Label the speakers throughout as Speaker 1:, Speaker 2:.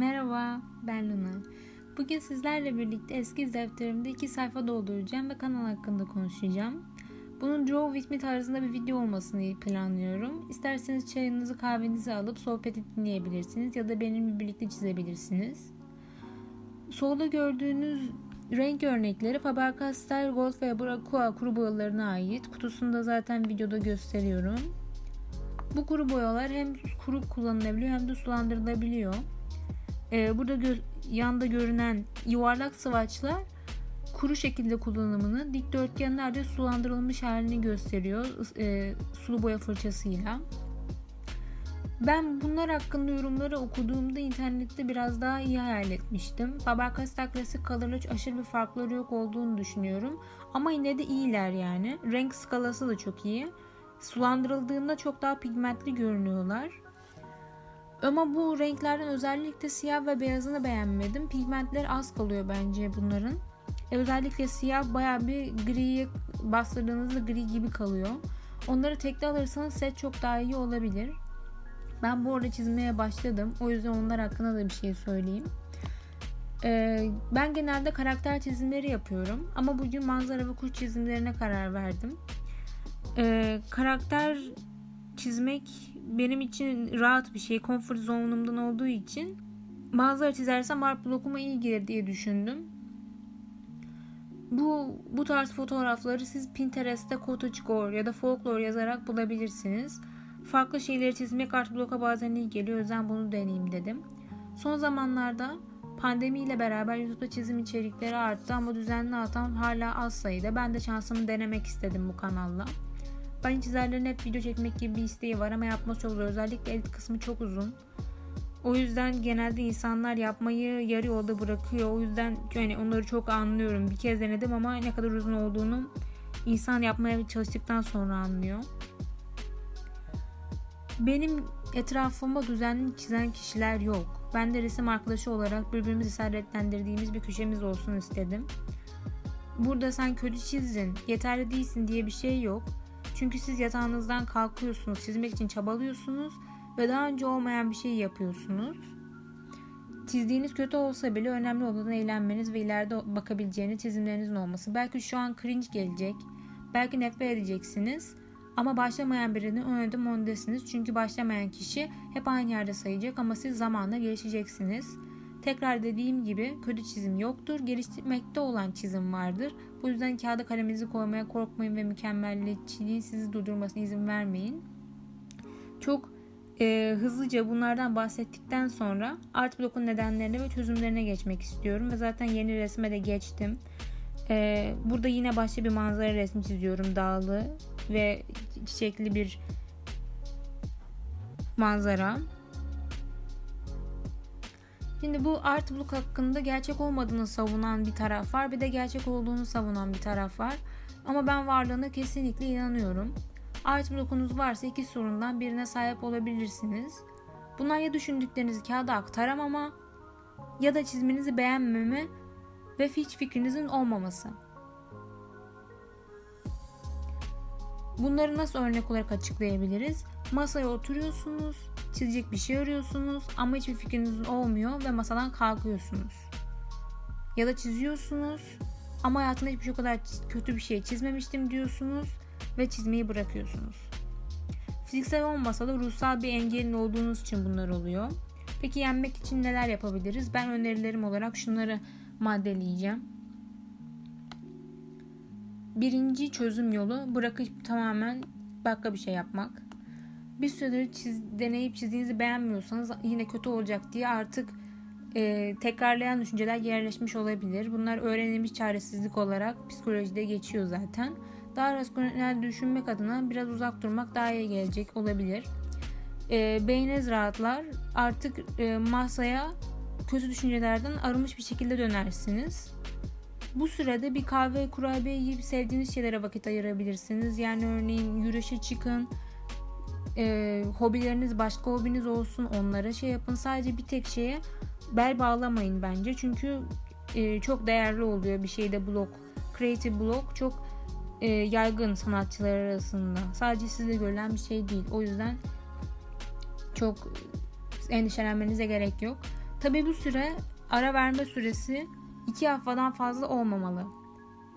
Speaker 1: Merhaba, ben Luna. Bugün sizlerle birlikte eski defterimde iki sayfa dolduracağım ve kanal hakkında konuşacağım. Bunun Draw With Me tarzında bir video olmasını planlıyorum. İsterseniz çayınızı kahvenizi alıp sohbeti dinleyebilirsiniz ya da benimle birlikte çizebilirsiniz. Solda gördüğünüz renk örnekleri Faber-Castell Gold ve Aqua kuru boyalarına ait. Kutusunu da zaten videoda gösteriyorum. Bu kuru boyalar hem kuru kullanılabiliyor hem de sulandırılabiliyor. Ee, burada gö- yanda görünen yuvarlak sıvaçlar kuru şekilde kullanımını, dikdörtgenler de sulandırılmış halini gösteriyor e, sulu boya fırçasıyla. Ben bunlar hakkında yorumları okuduğumda internette biraz daha iyi hayal etmiştim. Faber-Castell Classic Color'la aşırı bir farkları yok olduğunu düşünüyorum. Ama yine de iyiler yani. Renk skalası da çok iyi. Sulandırıldığında çok daha pigmentli görünüyorlar. Ama bu renklerden özellikle siyah ve beyazını beğenmedim. Pigmentler az kalıyor bence bunların. E, özellikle siyah baya bir griye bastırdığınızda gri gibi kalıyor. Onları tekli alırsanız set çok daha iyi olabilir. Ben bu arada çizmeye başladım. O yüzden onlar hakkında da bir şey söyleyeyim. Ee, ben genelde karakter çizimleri yapıyorum. Ama bugün manzara ve kuş çizimlerine karar verdim. Ee, karakter çizmek benim için rahat bir şey. Comfort zone'umdan olduğu için manzara çizersem art blokuma iyi gelir diye düşündüm. Bu bu tarz fotoğrafları siz Pinterest'te cottagecore ya da folklore yazarak bulabilirsiniz. Farklı şeyleri çizmek art bloka bazen iyi geliyor. O yüzden bunu deneyeyim dedim. Son zamanlarda pandemiyle beraber YouTube'da çizim içerikleri arttı ama düzenli atan hala az sayıda. Ben de şansımı denemek istedim bu kanalla. Ben çizerlerin hep video çekmek gibi bir isteği var ama yapması çok zor. Özellikle edit kısmı çok uzun. O yüzden genelde insanlar yapmayı yarı yolda bırakıyor. O yüzden yani onları çok anlıyorum. Bir kez denedim ama ne kadar uzun olduğunu insan yapmaya çalıştıktan sonra anlıyor. Benim etrafımda düzenli çizen kişiler yok. Ben de resim arkadaşı olarak birbirimizi cesaretlendirdiğimiz bir köşemiz olsun istedim. Burada sen kötü çizdin, yeterli değilsin diye bir şey yok. Çünkü siz yatağınızdan kalkıyorsunuz, çizmek için çabalıyorsunuz ve daha önce olmayan bir şey yapıyorsunuz. Çizdiğiniz kötü olsa bile önemli olan eğlenmeniz ve ileride bakabileceğiniz çizimlerinizin olması. Belki şu an cringe gelecek, belki nefret edeceksiniz ama başlamayan birinin önünde mondesiniz. Çünkü başlamayan kişi hep aynı yerde sayacak ama siz zamanla gelişeceksiniz. Tekrar dediğim gibi kötü çizim yoktur. Geliştirmekte olan çizim vardır. Bu yüzden kağıda kaleminizi koymaya korkmayın ve mükemmelliyetçiliğin sizi durdurmasına izin vermeyin. Çok e, hızlıca bunlardan bahsettikten sonra art blokun nedenlerine ve çözümlerine geçmek istiyorum. Ve zaten yeni resme de geçtim. E, burada yine başka bir manzara resmi çiziyorum. Dağlı ve çiçekli bir manzara. Şimdi bu art block hakkında gerçek olmadığını savunan bir taraf var. Bir de gerçek olduğunu savunan bir taraf var. Ama ben varlığına kesinlikle inanıyorum. Art blokunuz varsa iki sorundan birine sahip olabilirsiniz. Bunlar ya düşündüklerinizi kağıda aktaramama ya da çizmenizi beğenmeme ve hiç fikrinizin olmaması. Bunları nasıl örnek olarak açıklayabiliriz? Masaya oturuyorsunuz, çizecek bir şey arıyorsunuz ama hiçbir fikriniz olmuyor ve masadan kalkıyorsunuz. Ya da çiziyorsunuz ama hayatımda hiçbir şey kadar kötü bir şey çizmemiştim diyorsunuz ve çizmeyi bırakıyorsunuz. Fiziksel olmasa da ruhsal bir engelin olduğunuz için bunlar oluyor. Peki yenmek için neler yapabiliriz? Ben önerilerim olarak şunları maddeleyeceğim. Birinci çözüm yolu bırakıp tamamen başka bir şey yapmak. Bir süredir çiz, deneyip çizdiğinizi beğenmiyorsanız yine kötü olacak diye artık e, tekrarlayan düşünceler yerleşmiş olabilir. Bunlar öğrenilmiş çaresizlik olarak psikolojide geçiyor zaten. Daha rasyonel düşünmek adına biraz uzak durmak daha iyi gelecek olabilir. E, beyniniz rahatlar. Artık e, masaya kötü düşüncelerden arınmış bir şekilde dönersiniz. Bu sürede bir kahve, kurabiye yiyip sevdiğiniz şeylere vakit ayırabilirsiniz. Yani örneğin yürüyüşe çıkın, e, hobileriniz başka hobiniz olsun onlara şey yapın. Sadece bir tek şeye bel bağlamayın bence. Çünkü e, çok değerli oluyor bir şeyde blog. Creative blog çok e, yaygın sanatçılar arasında. Sadece sizde görülen bir şey değil. O yüzden çok endişelenmenize gerek yok. Tabi bu süre ara verme süresi iki haftadan fazla olmamalı.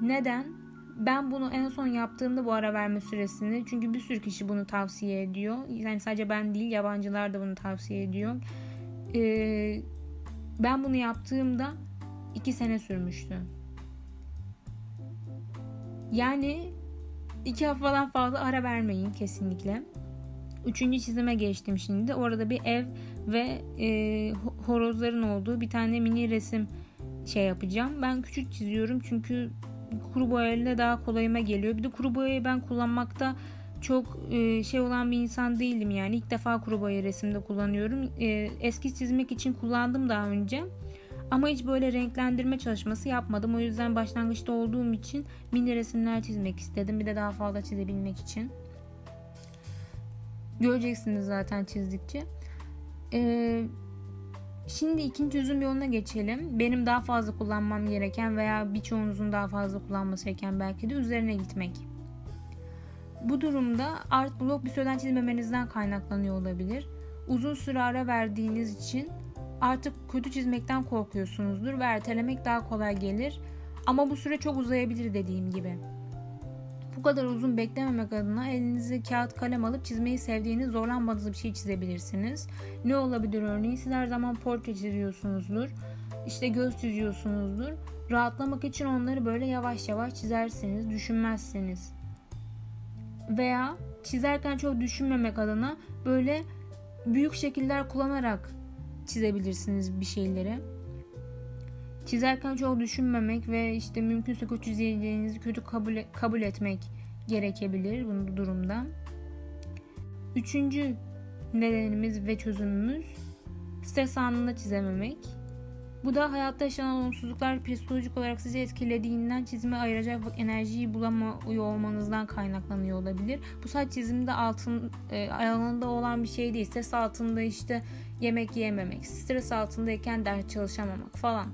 Speaker 1: Neden? Ben bunu en son yaptığımda bu ara verme süresini çünkü bir sürü kişi bunu tavsiye ediyor. Yani sadece ben değil yabancılar da bunu tavsiye ediyor. Ee, ben bunu yaptığımda iki sene sürmüştü. Yani iki haftadan fazla ara vermeyin kesinlikle. Üçüncü çizime geçtim şimdi. Orada bir ev ve e, horozların olduğu bir tane mini resim şey yapacağım. Ben küçük çiziyorum çünkü kuru boyayla daha kolayıma geliyor. Bir de kuru boyayı ben kullanmakta çok e, şey olan bir insan değilim yani. ilk defa kuru boya resimde kullanıyorum. E, eski çizmek için kullandım daha önce. Ama hiç böyle renklendirme çalışması yapmadım. O yüzden başlangıçta olduğum için mini resimler çizmek istedim. Bir de daha fazla çizebilmek için. Göreceksiniz zaten çizdikçe. Ee, şimdi ikinci çözüm yoluna geçelim. Benim daha fazla kullanmam gereken veya birçoğunuzun daha fazla kullanması gereken belki de üzerine gitmek. Bu durumda art blok bir süreden çizmemenizden kaynaklanıyor olabilir. Uzun süre ara verdiğiniz için artık kötü çizmekten korkuyorsunuzdur ve ertelemek daha kolay gelir. Ama bu süre çok uzayabilir dediğim gibi. Bu kadar uzun beklememek adına elinize kağıt kalem alıp çizmeyi sevdiğiniz zorlanmadığınız bir şey çizebilirsiniz. Ne olabilir örneğin siz her zaman portre çiziyorsunuzdur. İşte göz çiziyorsunuzdur. Rahatlamak için onları böyle yavaş yavaş çizersiniz, düşünmezsiniz. Veya çizerken çok düşünmemek adına böyle büyük şekiller kullanarak çizebilirsiniz bir şeyleri. Çizerken çok düşünmemek ve işte mümkünse kötü çizeceğinizi kötü kabul, kabul etmek gerekebilir bu durumda. Üçüncü nedenimiz ve çözümümüz stres anında çizememek. Bu da hayatta yaşanan olumsuzluklar psikolojik olarak sizi etkilediğinden çizime ayıracak enerjiyi bulamıyor olmanızdan kaynaklanıyor olabilir. Bu sadece çizimde altın e, alanında olan bir şey değil. Stres altında işte yemek yememek, stres altındayken ders çalışamamak falan.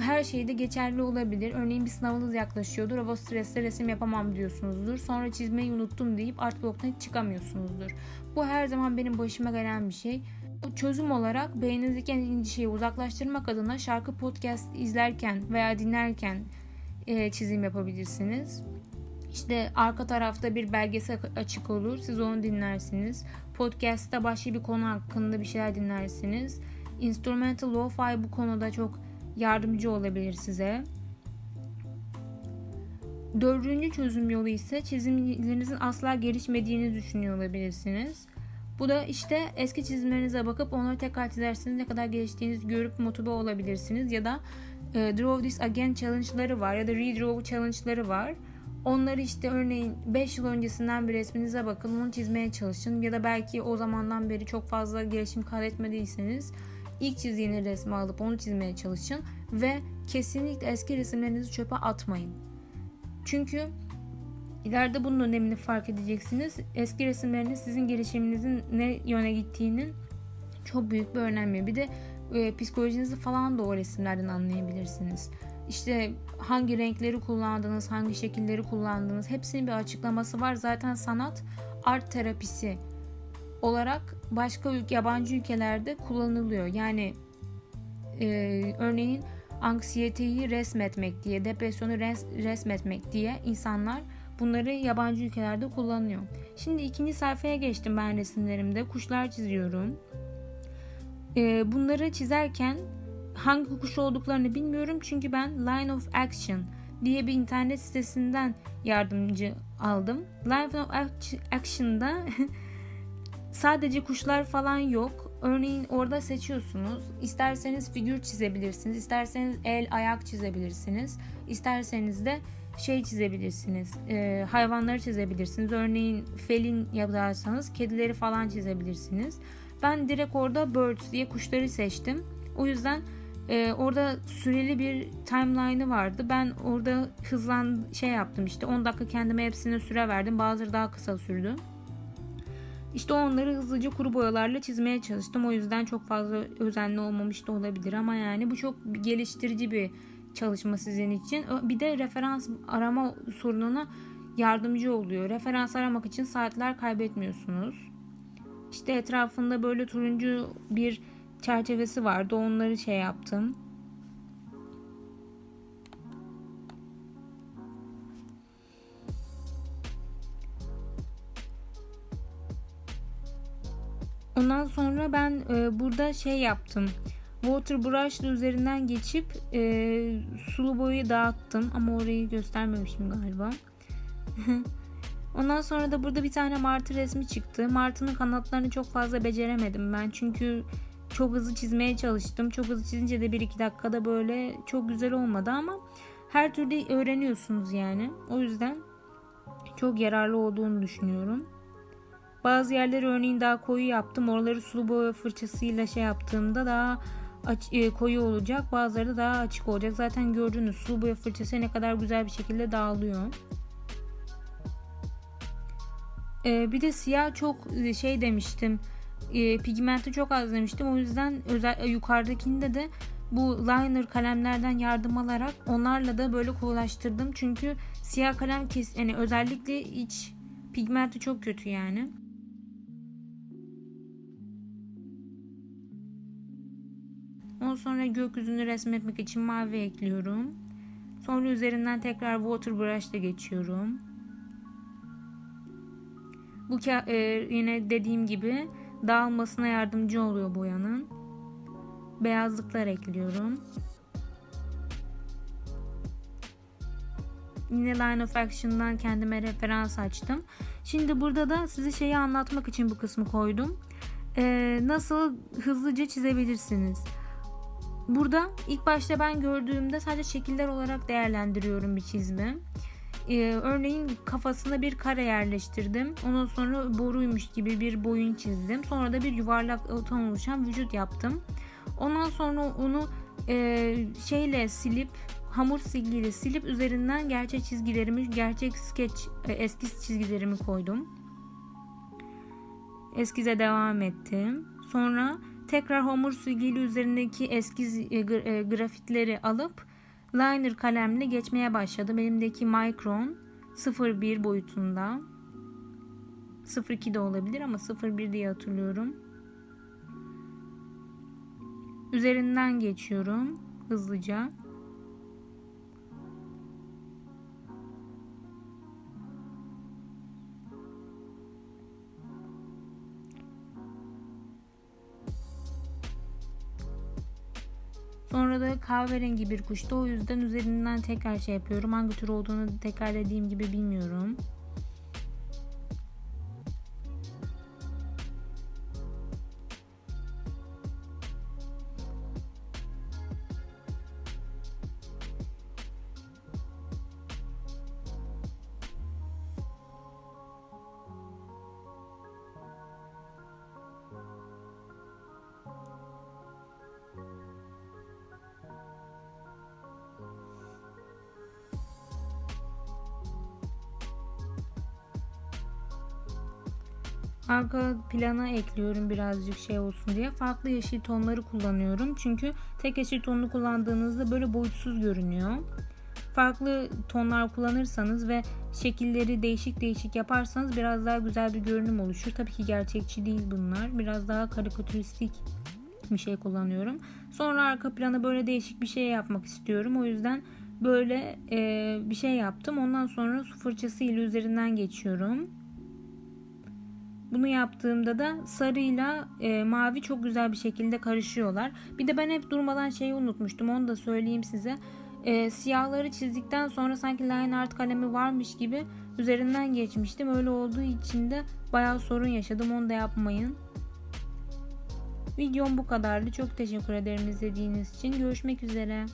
Speaker 1: Her şeyde geçerli olabilir. Örneğin bir sınavınız yaklaşıyordur. Hava stresle resim yapamam diyorsunuzdur. Sonra çizmeyi unuttum deyip art bloktan hiç çıkamıyorsunuzdur. Bu her zaman benim başıma gelen bir şey. Çözüm olarak beyninizdeki endişeyi uzaklaştırmak adına şarkı podcast izlerken veya dinlerken e, çizim yapabilirsiniz. İşte arka tarafta bir belgesel açık olur. Siz onu dinlersiniz. Podcast'ta başka bir konu hakkında bir şeyler dinlersiniz. Instrumental lo-fi bu konuda çok yardımcı olabilir size. Dördüncü çözüm yolu ise çizimlerinizin asla gelişmediğini düşünüyor olabilirsiniz. Bu da işte eski çizimlerinize bakıp onları tekrar çizersiniz ne kadar geliştiğinizi görüp motive olabilirsiniz ya da e, Draw This Again challenge'ları var ya da Redraw challenge'ları var. Onları işte örneğin 5 yıl öncesinden bir resminize bakın onu çizmeye çalışın ya da belki o zamandan beri çok fazla gelişim kaydetmediyseniz ilk çizdiğiniz resmi alıp onu çizmeye çalışın ve kesinlikle eski resimlerinizi çöpe atmayın. Çünkü ileride bunun önemini fark edeceksiniz. Eski resimleriniz sizin gelişiminizin ne yöne gittiğinin çok büyük bir önemi. Bir de e, psikolojinizi falan da o resimlerden anlayabilirsiniz. İşte hangi renkleri kullandınız, hangi şekilleri kullandınız hepsinin bir açıklaması var. Zaten sanat art terapisi olarak başka ülke, yabancı ülkelerde kullanılıyor. Yani e, örneğin anksiyeteyi resmetmek diye, depresyonu res, resmetmek diye insanlar bunları yabancı ülkelerde kullanıyor. Şimdi ikinci sayfaya geçtim ben resimlerimde. Kuşlar çiziyorum. E, bunları çizerken hangi kuş olduklarını bilmiyorum çünkü ben Line of Action diye bir internet sitesinden yardımcı aldım. Line of Action'da sadece kuşlar falan yok. Örneğin orada seçiyorsunuz. İsterseniz figür çizebilirsiniz. isterseniz el, ayak çizebilirsiniz. İsterseniz de şey çizebilirsiniz. E, hayvanları çizebilirsiniz. Örneğin felin yazarsanız kedileri falan çizebilirsiniz. Ben direkt orada birds diye kuşları seçtim. O yüzden ee, orada süreli bir timeline'ı vardı. Ben orada hızlan şey yaptım işte 10 dakika kendime hepsine süre verdim. Bazıları daha kısa sürdü. İşte onları hızlıca kuru boyalarla çizmeye çalıştım. O yüzden çok fazla özenli olmamış da olabilir ama yani bu çok geliştirici bir çalışma sizin için. Bir de referans arama sorununa yardımcı oluyor. Referans aramak için saatler kaybetmiyorsunuz. İşte etrafında böyle turuncu bir çerçevesi vardı. Onları şey yaptım. Ondan sonra ben e, burada şey yaptım. Water brush üzerinden geçip e, sulu boyu dağıttım. Ama orayı göstermemişim galiba. Ondan sonra da burada bir tane martı resmi çıktı. Martının kanatlarını çok fazla beceremedim ben. Çünkü çok hızlı çizmeye çalıştım. Çok hızlı çizince de 1-2 dakikada böyle çok güzel olmadı ama her türlü öğreniyorsunuz yani. O yüzden çok yararlı olduğunu düşünüyorum. Bazı yerleri örneğin daha koyu yaptım. Oraları sulu boya fırçasıyla şey yaptığımda daha aç, e, koyu olacak. Bazıları da daha açık olacak. Zaten gördüğünüz sulu boya fırçası ne kadar güzel bir şekilde dağılıyor. E, bir de siyah çok e, şey demiştim. E, pigmenti çok az demiştim. O yüzden özel e, yukarıdakinde de bu liner kalemlerden yardım alarak onlarla da böyle kolaylaştırdım. Çünkü siyah kalem kes yani özellikle iç pigmenti çok kötü yani. Sonra gökyüzünü resmetmek için mavi ekliyorum. Sonra üzerinden tekrar water brush ile geçiyorum. Bu e, yine dediğim gibi dağılmasına yardımcı oluyor boyanın. Beyazlıklar ekliyorum. Yine Line of Action'dan kendime referans açtım. Şimdi burada da size şeyi anlatmak için bu kısmı koydum. Ee, nasıl hızlıca çizebilirsiniz. Burada ilk başta ben gördüğümde sadece şekiller olarak değerlendiriyorum bir çizimi. Ee, örneğin kafasına bir kare yerleştirdim. Ondan sonra boruymuş gibi bir boyun çizdim. Sonra da bir yuvarlaktan oluşan vücut yaptım. Ondan sonra onu e, şeyle silip hamur silgiyle silip üzerinden gerçek çizgilerimi, gerçek sketch, e, eskiz çizgilerimi koydum. Eskize devam ettim. Sonra tekrar hamur silgiyle üzerindeki eskiz e, e, grafitleri alıp liner kalemle geçmeye başladım. Elimdeki Micron 01 boyutunda. 02 de olabilir ama 01 diye hatırlıyorum. Üzerinden geçiyorum hızlıca. Sonra da kahverengi bir kuştu. O yüzden üzerinden tekrar şey yapıyorum. Hangi tür olduğunu tekrar dediğim gibi bilmiyorum. Arka plana ekliyorum birazcık şey olsun diye. Farklı yeşil tonları kullanıyorum. Çünkü tek yeşil tonunu kullandığınızda böyle boyutsuz görünüyor. Farklı tonlar kullanırsanız ve şekilleri değişik değişik yaparsanız biraz daha güzel bir görünüm oluşur. Tabii ki gerçekçi değil bunlar. Biraz daha karikatüristik bir şey kullanıyorum. Sonra arka plana böyle değişik bir şey yapmak istiyorum. O yüzden böyle e, bir şey yaptım. Ondan sonra su fırçası ile üzerinden geçiyorum. Bunu yaptığımda da sarıyla e, mavi çok güzel bir şekilde karışıyorlar. Bir de ben hep durmadan şeyi unutmuştum. Onu da söyleyeyim size. E, siyahları çizdikten sonra sanki line art kalemi varmış gibi üzerinden geçmiştim. Öyle olduğu için de bayağı sorun yaşadım. Onu da yapmayın. Videom bu kadardı. Çok teşekkür ederim izlediğiniz için. Görüşmek üzere.